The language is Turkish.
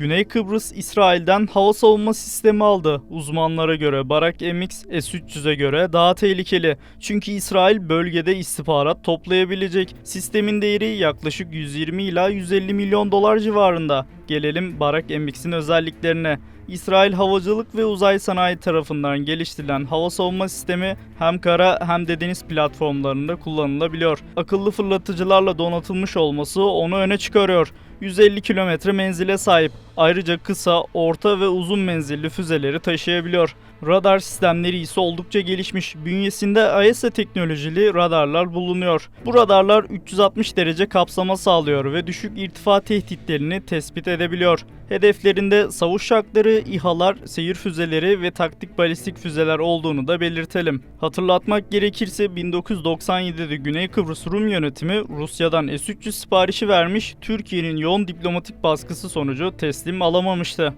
Güney Kıbrıs İsrail'den hava savunma sistemi aldı. Uzmanlara göre Barak MX S-300'e göre daha tehlikeli. Çünkü İsrail bölgede istihbarat toplayabilecek. Sistemin değeri yaklaşık 120 ila 150 milyon dolar civarında. Gelelim Barak MX'in özelliklerine. İsrail Havacılık ve Uzay Sanayi tarafından geliştirilen hava savunma sistemi hem kara hem de deniz platformlarında kullanılabiliyor. Akıllı fırlatıcılarla donatılmış olması onu öne çıkarıyor. 150 kilometre menzile sahip. Ayrıca kısa, orta ve uzun menzilli füzeleri taşıyabiliyor. Radar sistemleri ise oldukça gelişmiş. Bünyesinde AESA teknolojili radarlar bulunuyor. Bu radarlar 360 derece kapsama sağlıyor ve düşük irtifa tehditlerini tespit edebiliyor. Hedeflerinde savaş uçakları, İHA'lar, seyir füzeleri ve taktik balistik füzeler olduğunu da belirtelim. Hatırlatmak gerekirse 1997'de Güney Kıbrıs Rum yönetimi Rusya'dan S-300 siparişi vermiş, Türkiye'nin yoğun diplomatik baskısı sonucu teslim alamamıştı.